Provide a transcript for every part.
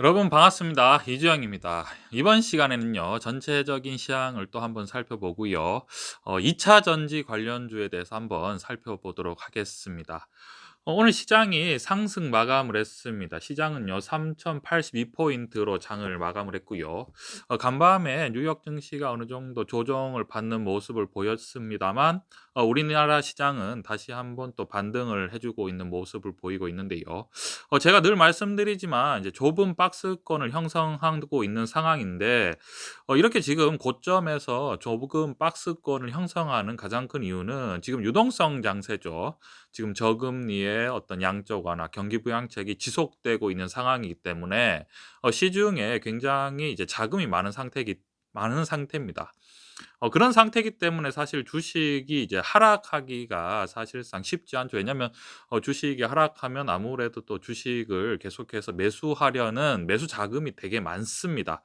여러분 반갑습니다. 이주영입니다. 이번 시간에는요, 전체적인 시황을 또 한번 살펴보고요. 어, 2차 전지 관련주에 대해서 한번 살펴보도록 하겠습니다. 어, 오늘 시장이 상승 마감을 했습니다. 시장은요, 3,082포인트로 장을 마감을 했고요. 어, 간밤에 뉴욕 증시가 어느 정도 조정을 받는 모습을 보였습니다만, 어, 우리나라 시장은 다시 한번 또 반등을 해주고 있는 모습을 보이고 있는데요. 어, 제가 늘 말씀드리지만 이제 좁은 박스권을 형성하고 있는 상황인데 어, 이렇게 지금 고점에서 좁은 박스권을 형성하는 가장 큰 이유는 지금 유동성 장세죠. 지금 저금리 의 어떤 양적 완화, 경기 부양책이 지속되고 있는 상황이기 때문에 어, 시중에 굉장히 이제 자금이 많은 상태기 많은 상태입니다. 어 그런 상태이기 때문에 사실 주식이 이제 하락하기가 사실상 쉽지 않죠. 왜냐하면 어 주식이 하락하면 아무래도 또 주식을 계속해서 매수하려는 매수 자금이 되게 많습니다.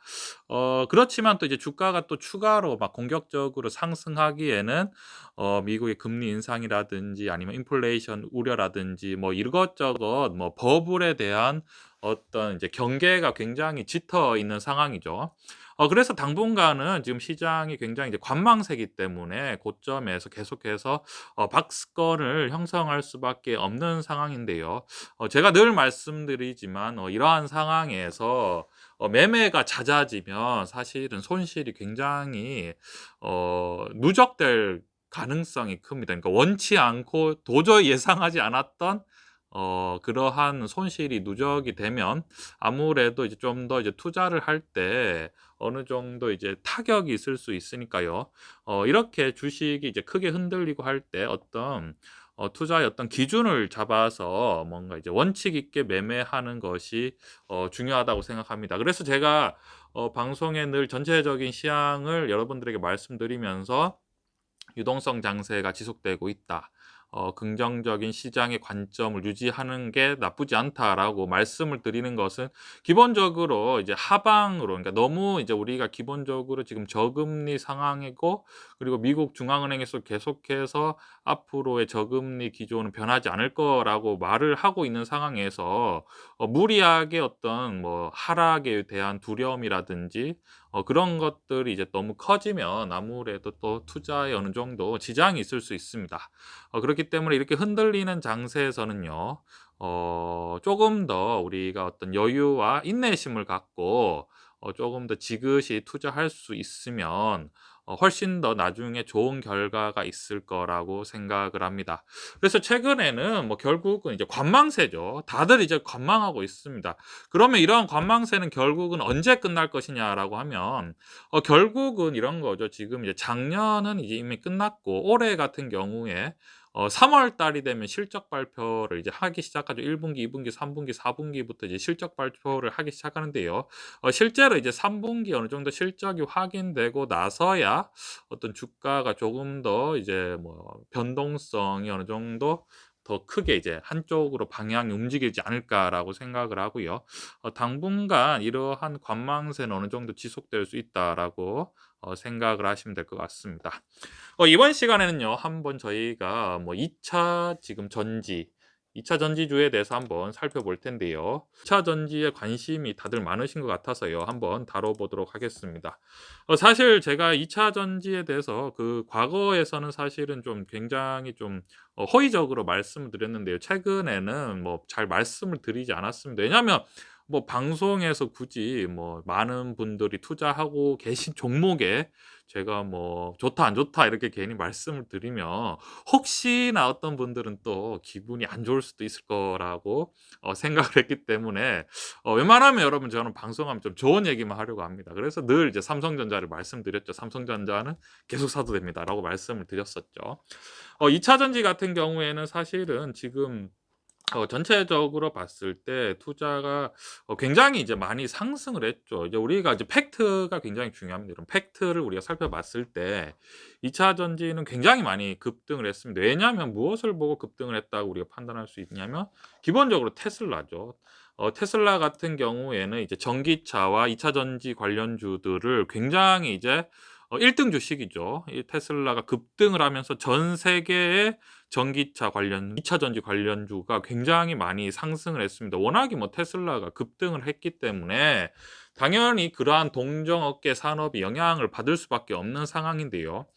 어 그렇지만 또 이제 주가가 또 추가로 막 공격적으로 상승하기에는 어 미국의 금리 인상이라든지 아니면 인플레이션 우려라든지 뭐 이것저것 뭐 버블에 대한 어떤 이제 경계가 굉장히 짙어 있는 상황이죠. 어 그래서 당분간은 지금 시장이 굉장히 이제 관망세기 때문에 고점에서 계속해서 어 박스권을 형성할 수밖에 없는 상황인데요. 어 제가 늘 말씀드리지만 어 이러한 상황에서 어 매매가 잦아지면 사실은 손실이 굉장히 어 누적될 가능성이 큽니다. 그러니까 원치 않고 도저히 예상하지 않았던 어 그러한 손실이 누적이 되면 아무래도 이제 좀 더 이제 투자를 할 때 어느 정도 이제 타격이 있을 수 있으니까요. 어 이렇게 주식이 이제 크게 흔들리고 할 때 어떤 어 투자의 어떤 기준을 잡아서 뭔가 이제 원칙 있게 매매하는 것이 어 중요하다고 생각합니다. 그래서 제가 어 방송에 늘 전체적인 시향을 여러분들에게 말씀드리면서 유동성 장세가 지속되고 있다. 어 긍정적인 시장의 관점을 유지하는 게 나쁘지 않다라고 말씀을 드리는 것은 기본적으로 이제 하방으로 그러니까 너무 이제 우리가 기본적으로 지금 저금리 상황이고 그리고 미국 중앙은행에서 계속해서 앞으로의 저금리 기조는 변하지 않을 거라고 말을 하고 있는 상황에서 어 무리하게 어떤 뭐 하락에 대한 두려움이라든지 어 그런 것들이 이제 너무 커지면 아무래도 또 투자에 어느 정도 지장이 있을 수 있습니다. 어 그렇기 때문에 이렇게 흔들리는 장세에서는요. 어 조금 더 우리가 어떤 여유와 인내심을 갖고 어 조금 더 지그시 투자할 수 있으면 어 훨씬 더 나중에 좋은 결과가 있을 거라고 생각을 합니다. 그래서 최근에는 뭐 결국은 이제 관망세죠. 다들 이제 관망하고 있습니다. 그러면 이러한 관망세는 결국은 언제 끝날 것이냐라고 하면 어 결국은 이런 거죠. 지금 이제 작년은 이제 이미 끝났고 올해 같은 경우에 어 3월 달이 되면 실적 발표를 이제 하기 시작하죠. 1분기, 2분기, 3분기, 4분기부터 이제 실적 발표를 하기 시작하는데요. 어 실제로 이제 3분기 어느 정도 실적이 확인되고 나서야 어떤 주가가 조금 더 이제 뭐 변동성이 어느 정도 더 크게 이제 한쪽으로 방향이 움직이지 않을까라고 생각을 하고요. 어 당분간 이러한 관망세는 어느 정도 지속될 수 있다라고 어 생각을 하시면 될 것 같습니다. 어 이번 시간에는요. 한번 저희가 뭐 2차 지금 전지 2차 전지주에 대해서 한번 살펴볼 텐데요. 2차 전지에 관심이 다들 많으신 것 같아서요. 한번 다뤄보도록 하겠습니다. 어 사실 제가 2차 전지에 대해서 그 과거에서는 사실은 좀 굉장히 좀어 허위적으로 말씀을 드렸는데요. 최근에는 뭐 잘 말씀을 드리지 않았습니다. 왜냐하면 뭐 방송에서 굳이 뭐 많은 분들이 투자하고 계신 종목에 제가 뭐 "좋다, 안 좋다." 이렇게 괜히 말씀을 드리면 혹시나 어떤 분들은 또 기분이 안 좋을 수도 있을 거라고 어 생각을 했기 때문에 어 웬만하면 여러분 저는 방송하면 좀 좋은 얘기만 하려고 합니다. 그래서 늘 이제 삼성전자를 말씀드렸죠. "삼성전자는 계속 사도 됩니다."라고 말씀을 드렸었죠. 어 2차 전지 같은 경우에는 사실은 지금 어 전체적으로 봤을 때 투자가 어 굉장히 이제 많이 상승을 했죠. 이제 우리가 이제 팩트가 굉장히 중요합니다. 이런 팩트를 우리가 살펴봤을 때 2차 전지는 굉장히 많이 급등을 했습니다. 왜냐하면 무엇을 보고 급등을 했다고 우리가 판단할 수 있냐면 기본적으로 테슬라죠. 어 테슬라 같은 경우에는 이제 전기차와 2차 전지 관련주들을 굉장히 이제 어 1등 주식이죠. 이 테슬라가 급등을 하면서 전 세계의 전기차 관련 2차 전지 관련주가 굉장히 많이 상승을 했습니다. 워낙에 뭐 테슬라가 급등을 했기 때문에 당연히 그러한 동종업계 산업이 영향을 받을 수밖에 없는 상황인데요.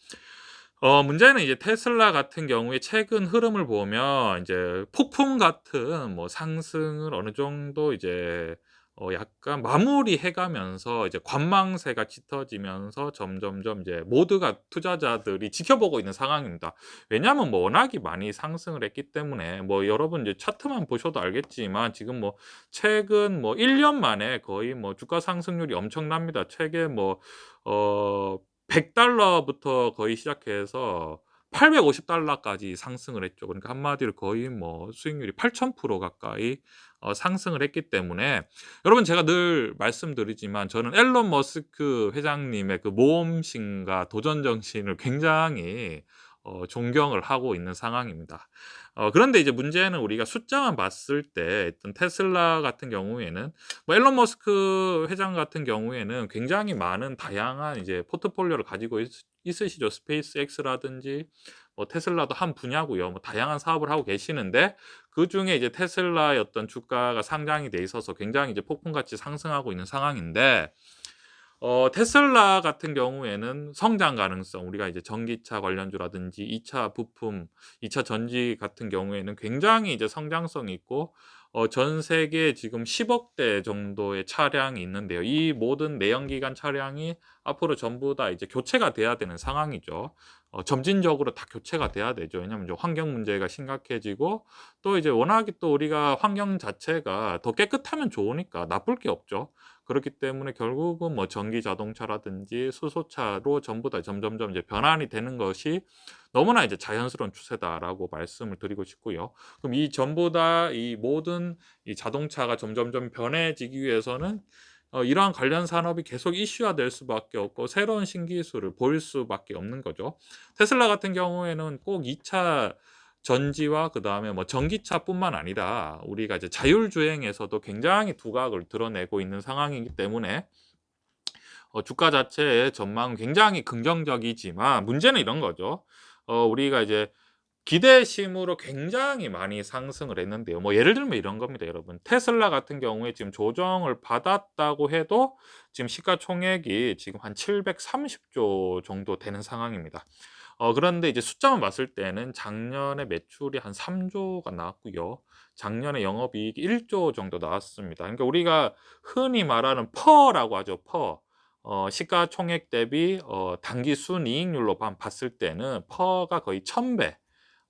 어 문제는 이제 테슬라 같은 경우에 최근 흐름을 보면 이제 폭풍 같은 뭐 상승을 어느 정도 이제 어 약간 마무리해 가면서 이제 관망세가 짙어지면서 점점점 이제 모두가 투자자들이 지켜보고 있는 상황입니다. 왜냐하면 뭐 워낙에 많이 상승을 했기 때문에 뭐 여러분 이제 차트만 보셔도 알겠지만 지금 뭐 최근 뭐 1년 만에 거의 뭐 주가 상승률이 엄청납니다. 최근 뭐어 $100부터 거의 시작해서 $850까지 상승을 했죠. 그러니까 한마디로 거의 뭐 수익률이 8000% 가까이 어 상승을 했기 때문에 여러분 제가 늘 말씀드리지만 저는 앨런 머스크 회장님의 그 모험심과 도전 정신을 굉장히 어 존경을 하고 있는 상황입니다. 어 그런데 이제 문제는 우리가 숫자만 봤을 때 어떤 테슬라 같은 경우에는 뭐 앨런 머스크 회장 같은 경우에는 굉장히 많은 다양한 이제 포트폴리오를 가지고 있 있으시죠. 스페이스X라든지 뭐 테슬라도 한 분야고요. 뭐 다양한 사업을 하고 계시는데 그 중에 이제 테슬라의 어떤 주가가 상장이 돼 있어서 굉장히 이제 폭풍같이 상승하고 있는 상황인데 어 테슬라 같은 경우에는 성장 가능성 우리가 이제 전기차 관련주라든지 2차 부품, 2차 전지 같은 경우에는 굉장히 이제 성장성이 있고 어 전 세계에 지금 10억 대 정도의 차량이 있는데요. 이 모든 내연기관 차량이 앞으로 전부 다 이제 교체가 돼야 되는 상황이죠. 어 점진적으로 다 교체가 돼야 되죠. 왜냐하면 환경 문제가 심각해지고 또 이제 워낙에 또 우리가 환경 자체가 더 깨끗하면 좋으니까 나쁠 게 없죠. 그렇기 때문에 결국은 뭐 전기 자동차라든지 수소차로 전부 다 점점점 이제 변환이 되는 것이 너무나 이제 자연스러운 추세다라고 말씀을 드리고 싶고요. 그럼 이 전부 다 이 모든 이 자동차가 점점점 변해지기 위해서는 어 이러한 관련 산업이 계속 이슈화 될 수밖에 없고 새로운 신기술을 보일 수밖에 없는 거죠. 테슬라 같은 경우에는 꼭 2차 전지와 그 다음에 뭐 전기차뿐만 아니라 우리가 이제 자율주행에서도 굉장히 두각을 드러내고 있는 상황이기 때문에 어 주가 자체의 전망은 굉장히 긍정적이지만 문제는 이런 거죠. 어 우리가 이제 기대심으로 굉장히 많이 상승을 했는데요. 뭐 예를 들면 이런 겁니다, 여러분. 테슬라 같은 경우에 지금 조정을 받았다고 해도 지금 시가총액이 지금 한 730조 정도 되는 상황입니다. 어 그런데 이제 숫자만 봤을 때는 작년에 매출이 한 3조가 나왔고요. 작년에 영업이익이 1조 정도 나왔습니다. 그러니까 우리가 흔히 말하는 퍼라고 하죠. 퍼. 어 시가총액 대비 어 당기 순이익률로 반 봤을 때는 퍼가 거의 1000배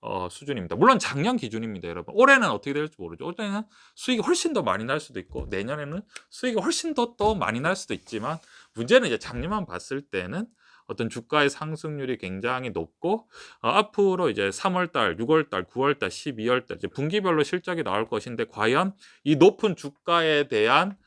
어 수준입니다. 물론 작년 기준입니다, 여러분. 올해는 어떻게 될지 모르죠. 올해는 수익이 훨씬 더 많이 날 수도 있고 내년에는 수익이 훨씬 더또 많이 날 수도 있지만 문제는 이제 작년만 봤을 때는 어떤 주가의 상승률이 굉장히 높고 어 앞으로 이제 3월 달, 6월 달, 9월 달, 12월 달 이제 분기별로 실적이 나올 것인데 과연 이 높은 주가에 대한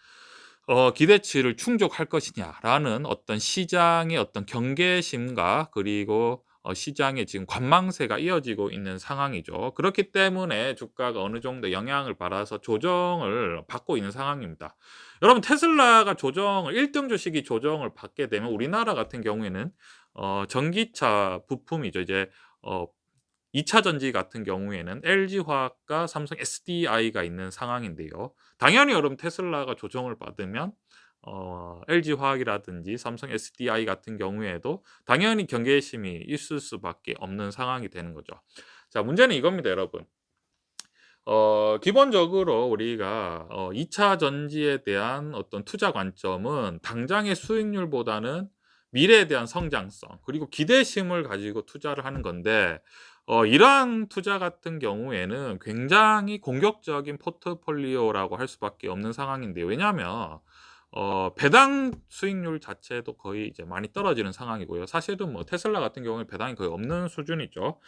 어 기대치를 충족할 것이냐라는 어떤 시장의 어떤 경계심과 그리고 어 시장의 지금 관망세가 이어지고 있는 상황이죠. 그렇기 때문에 주가가 어느 정도 영향을 받아서 조정을 받고 있는 상황입니다. 여러분 테슬라가 조정을 1등 주식이 조정을 받게 되면 우리나라 같은 경우에는 어 전기차 부품이죠. 이제 어 2차 전지 같은 경우에는 LG화학과 삼성 SDI가 있는 상황인데요. 당연히 여러분 테슬라가 조정을 받으면 어 LG화학이라든지 삼성 SDI 같은 경우에도 당연히 경계심이 있을 수밖에 없는 상황이 되는 거죠. 자 문제는 이겁니다 여러분. 어 기본적으로 우리가 어 2차 전지에 대한 어떤 투자 관점은 당장의 수익률보다는 미래에 대한 성장성 그리고 기대심을 가지고 투자를 하는 건데 어 이러한 투자 같은 경우에는 굉장히 공격적인 포트폴리오라고 할 수밖에 없는 상황인데요. 왜냐하면 어 배당 수익률 자체도 거의 이제 많이 떨어지는 상황이고요. 사실은 뭐 테슬라 같은 경우에 배당이 거의 없는 수준이죠.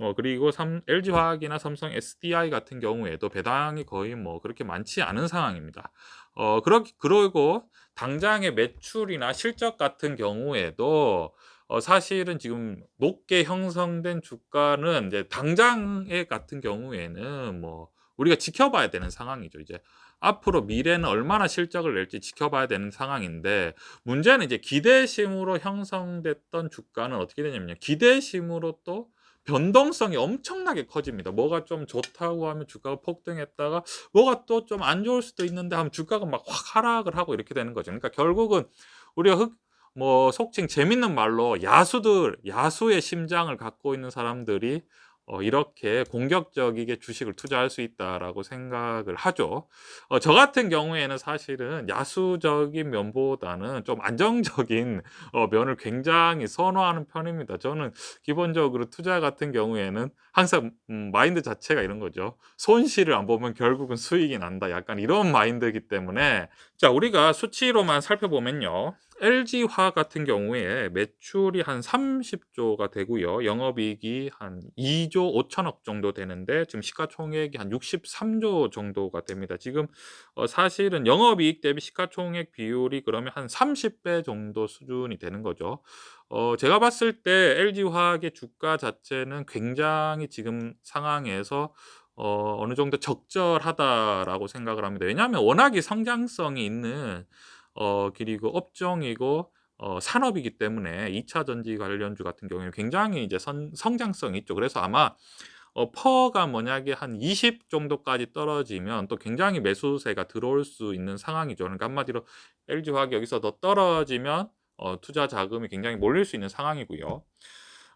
어 그리고 삼 LG화학이나 삼성 SDI 같은 경우에도 배당이 거의 뭐 그렇게 많지 않은 상황입니다. 어 그렇 그러고 당장의 매출이나 실적 같은 경우에도 어 사실은 지금 높게 형성된 주가는 이제 당장의 같은 경우에는 뭐 우리가 지켜봐야 되는 상황이죠. 이제 앞으로 미래는 얼마나 실적을 낼지 지켜봐야 되는 상황인데 문제는 이제 기대심으로 형성됐던 주가는 어떻게 되냐면요. 기대심으로 또 변동성이 엄청나게 커집니다. 뭐가 좀 좋다고 하면 주가가 폭등했다가 뭐가 또 좀 안 좋을 수도 있는데 하면 주가가 막 확 하락을 하고 이렇게 되는 거죠. 그러니까 결국은 우리가 흑, 뭐 속칭 재밌는 말로 야수들, 야수의 심장을 갖고 있는 사람들이 어, 이렇게 공격적이게 주식을 투자할 수 있다라고 생각을 하죠. 어, 저 같은 경우에는 사실은 야수적인 면보다는 좀 안정적인 어, 면을 굉장히 선호하는 편입니다. 저는 기본적으로 투자 같은 경우에는 항상 음, 마인드 자체가 이런 거죠. 손실을 안 보면 결국은 수익이 난다. 약간 이런 마인드이기 때문에 자 우리가 수치로만 살펴보면요. LG화 같은 경우에 매출이 한 30조가 되고요. 영업이익이 한 2조 5천억 정도 되는데 지금 시가총액이 한 63조 정도가 됩니다. 지금 어, 사실은 영업이익 대비 시가총액 비율이 그러면 한 30배 정도 수준이 되는 거죠. 어, 제가 봤을 때 LG화학의 주가 자체는 굉장히 지금 상황에서 어, 어느 정도 적절하다라고 생각을 합니다. 왜냐하면 워낙에 성장성이 있는 어, 그리고 업종이고 어, 산업이기 때문에 2차 전지 관련주 같은 경우에는 굉장히 이제 선, 성장성이 있죠. 그래서 아마 어, 퍼가 만약에 한 20 정도까지 떨어지면 또 굉장히 매수세가 들어올 수 있는 상황이죠. 그러니까 한마디로 LG화학이 여기서 더 떨어지면 어, 투자 자금이 굉장히 몰릴 수 있는 상황이고요.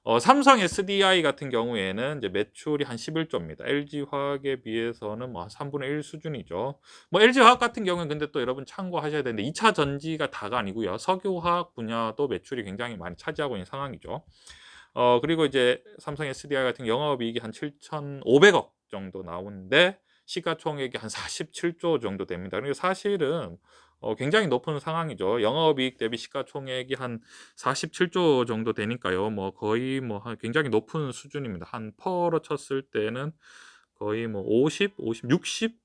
어, 삼성 SDI 같은 경우에는 이제 매출이 한 11조입니다. LG 화학에 비해서는 뭐 3분의 1 수준이죠. 뭐 LG 화학 같은 경우는 근데 또 여러분 참고하셔야 되는데 2차 전지가 다가 아니고요. 석유 화학 분야도 매출이 굉장히 많이 차지하고 있는 상황이죠. 어, 그리고 이제 삼성 SDI 같은 영업이익이 한 7,500억 정도 나오는데 시가총액이 한 47조 정도 됩니다. 그리고 사실은 어, 굉장히 높은 상황이죠. 영업이익 대비 시가총액이 한 47조 정도 되니까요. 뭐 거의 뭐 굉장히 높은 수준입니다. 한 퍼로 쳤을 때는 거의 뭐 50, 50, 60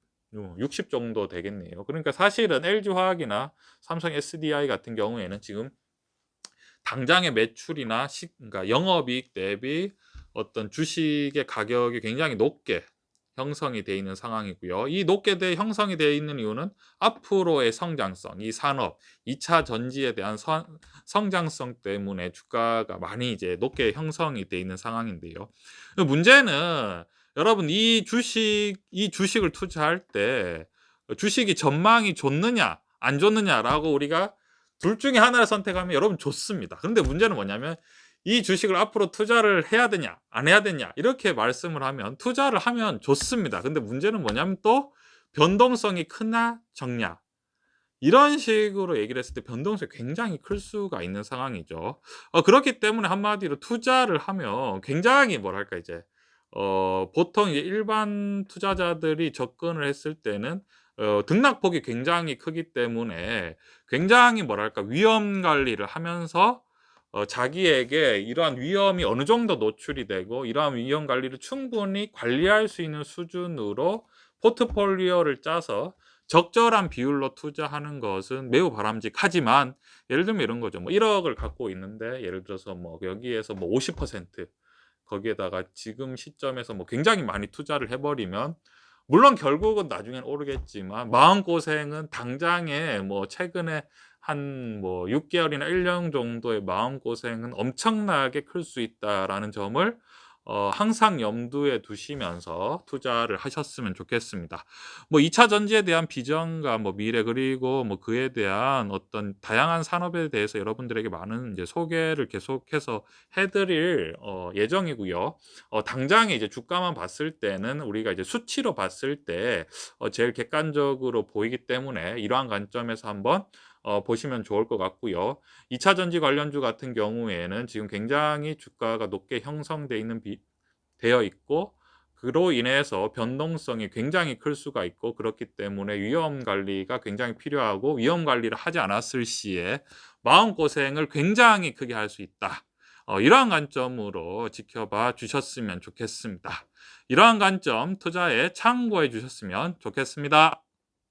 60 정도 되겠네요. 그러니까 사실은 LG화학이나 삼성 SDI 같은 경우에는 지금 당장의 매출이나 시, 그러니까 영업이익 대비 어떤 주식의 가격이 굉장히 높게 형성이 되어 있는 상황이고요. 이 높게 돼 형성이 되어 있는 이유는 앞으로의 성장성, 이 산업, 2차 전지에 대한 서, 성장성 때문에 주가가 많이 이제 높게 형성이 되어 있는 상황인데요. 문제는 여러분 이 주식 이 주식을 투자할 때 주식이 전망이 좋느냐 안 좋느냐라고 우리가 둘 중에 하나를 선택하면 여러분 좋습니다. 그런데 문제는 뭐냐면 이 주식을 앞으로 투자를 해야 되냐, 안 해야 되냐, 이렇게 말씀을 하면 투자를 하면 좋습니다. 근데 문제는 뭐냐면 또 변동성이 크나 적냐. 이런 식으로 얘기를 했을 때 변동성이 굉장히 클 수가 있는 상황이죠. 어, 그렇기 때문에 한마디로 투자를 하면 굉장히 뭐랄까 이제 어, 보통 이제 일반 투자자들이 접근을 했을 때는 어, 등락폭이 굉장히 크기 때문에 굉장히 뭐랄까 위험 관리를 하면서 어, 자기에게 이러한 위험이 어느 정도 노출이 되고 이러한 위험 관리를 충분히 관리할 수 있는 수준으로 포트폴리오를 짜서 적절한 비율로 투자하는 것은 매우 바람직하지만 예를 들면 이런 거죠. 뭐 1억을 갖고 있는데 예를 들어서 뭐 여기에서 뭐 50% 거기에다가 지금 시점에서 뭐 굉장히 많이 투자를 해버리면 물론 결국은 나중엔 오르겠지만 마음 고생은 당장에 뭐 최근에 한 뭐 6개월이나 1년 정도의 마음고생은 엄청나게 클 수 있다라는 점을 어, 항상 염두에 두시면서 투자를 하셨으면 좋겠습니다. 뭐 2차 전지에 대한 비전과 뭐 미래 그리고 뭐 그에 대한 어떤 다양한 산업에 대해서 여러분들에게 많은 이제 소개를 계속해서 해드릴 어, 예정이고요. 어, 당장에 이제 주가만 봤을 때는 우리가 이제 수치로 봤을 때 어, 제일 객관적으로 보이기 때문에 이러한 관점에서 한번 어, 보시면 좋을 것 같고요. 2차 전지 관련주 같은 경우에는 지금 굉장히 주가가 높게 형성되어 있는 비, 되어 있고 그로 인해서 변동성이 굉장히 클 수가 있고 그렇기 때문에 위험 관리가 굉장히 필요하고 위험 관리를 하지 않았을 시에 마음 고생을 굉장히 크게 할 수 있다. 어, 이러한 관점으로 지켜봐 주셨으면 좋겠습니다. 이러한 관점 투자에 참고해 주셨으면 좋겠습니다.